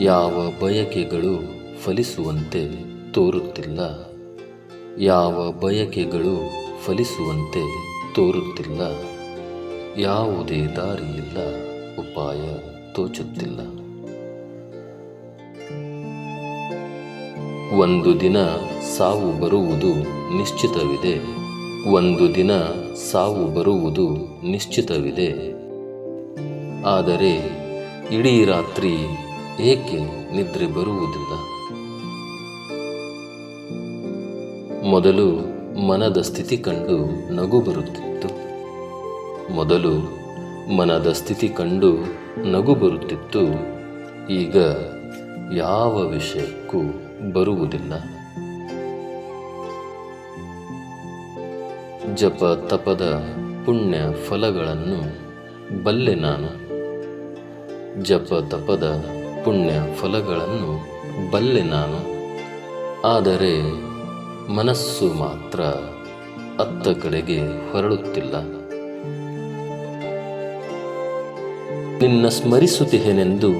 ಯಾವ ಬಯಕೆಗಳು ಫಲಿಸುವಂತೆ ತೋರುತ್ತಿಲ್ಲ. ಯಾವ ಬಯಕೆಗಳು ಫಲಿಸುವಂತೆ ತೋರುತ್ತಿಲ್ಲ. ಯಾವುದೇ ದಾರಿಯಿಲ್ಲ, ಉಪಾಯ ತೋಚುತ್ತಿಲ್ಲ. ಒಂದು ದಿನ ಸಾವು ಬರುವುದು ನಿಶ್ಚಿತವಿದೆ. ಒಂದು ದಿನ ಸಾವು ಬರುವುದು ನಿಶ್ಚಿತವಿದೆ. ಆದರೆ ಇಡೀ ರಾತ್ರಿ ಏಕೆ ನಿದ್ರೆ ಬರುವುದಿಲ್ಲ? ಮೊದಲು ಮನದ ಸ್ಥಿತಿ ಕಂಡು ನಗು ಬರುತ್ತಿತ್ತು. ಮೊದಲು ಮನದ ಸ್ಥಿತಿ ಕಂಡು ನಗು ಬರುತ್ತಿತ್ತು. ಈಗ ಯಾವ ವಿಷಯಕ್ಕೂ ಬರುವುದಿಲ್ಲ. ಜಪ ತಪದ ಪುಣ್ಯ ಫಲಗಳನ್ನು ಬಲ್ಲೆ ನಾನು. ಜಪ ತಪದ ಪುಣ್ಯ ಫಲಗಳನ್ನು ಬಲ್ಲೆ ನಾನು. ಆದರೆ ಮನಸ್ಸು ಮಾತ್ರ ಅತ್ತ ಕಡೆಗೆ ಹೊರಳುತ್ತಿಲ್ಲ. ನಿನ್ನ ಸ್ಮರಿಸುತ್ತಿಹೆನೆಂದು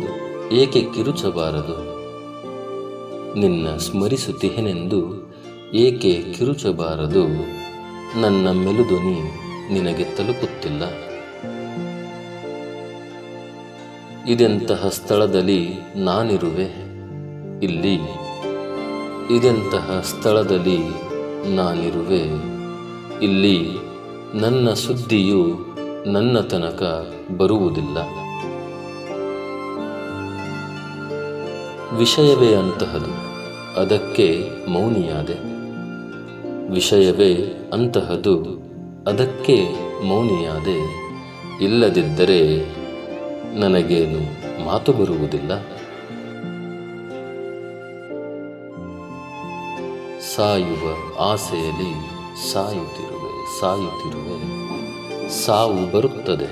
ಏಕೆ ಕಿರುಚಬಾರದು? ನಿನ್ನ ಸ್ಮರಿಸುತ್ತಿಹೆನೆಂದು ಏಕೆ ಕಿರುಚಬಾರದು? ನನ್ನ ಮೆಲುದುನಿ ನಿನಗೆ ತಲುಪುತ್ತಿಲ್ಲ. ಇದೆಂತಹ ಸ್ಥಳದಲ್ಲಿ ನಾನಿರುವೆ? ಇಲ್ಲಿ. ಇದೆಂತಹ ಸ್ಥಳದಲ್ಲಿ ನಾನಿರುವೆ? ಇಲ್ಲಿ ನನ್ನ ಸುದ್ದಿಯು ನನ್ನ ತನಕ ಬರುವುದಿಲ್ಲ. ವಿಷಯವೇ ಅಂತಹದು. ಅದಕ್ಕೆ ಮೌನಿಯಾದೆ. ವಿಷಯವೇ ಅಂತಹದು. ಅದಕ್ಕೆ ಮೌನಿಯಾದೆ. ಇಲ್ಲದಿದ್ದರೆ ನನಗೇನು ಮಾತು ಬರುವುದಿಲ್ಲ. ಸಾಯುವ ಆಸೆಯಲ್ಲಿ ಸಾಯುತ್ತಿರುವೆ ಸಾಯುತ್ತಿರುವೆ. ಸಾವು ಬರುತ್ತದೆ,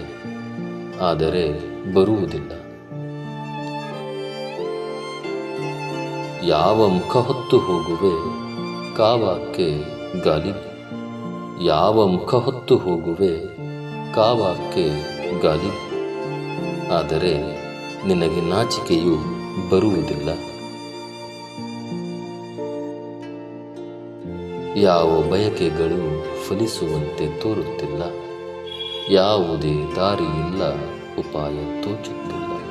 ಆದರೆ ಬರುವುದಿಲ್ಲ. ಯಾವ ಮುಖ ಹೊತ್ತು ಹೋಗುವೆ, ಕಾವಾಕ್ಕೆ ಗಾಲಿ. ಯಾವ ಮುಖ ಹೊತ್ತು ಹೋಗುವೆ, ಕಾವಾಕ್ಕೆ ಗಾಲಿ. ಆದರೆ ನಿನಗೆ ನಾಚಿಕೆಯು ಬರುವುದಿಲ್ಲ. ಯಾವ ಬಯಕೆಗಳು ಫಲಿಸುವಂತೆ ತೋರುತ್ತಿಲ್ಲ ಯಾವುದೇ ದಾರಿಯಿಲ್ಲ ಉಪಾಯ ತೋಚುತ್ತಿಲ್ಲ.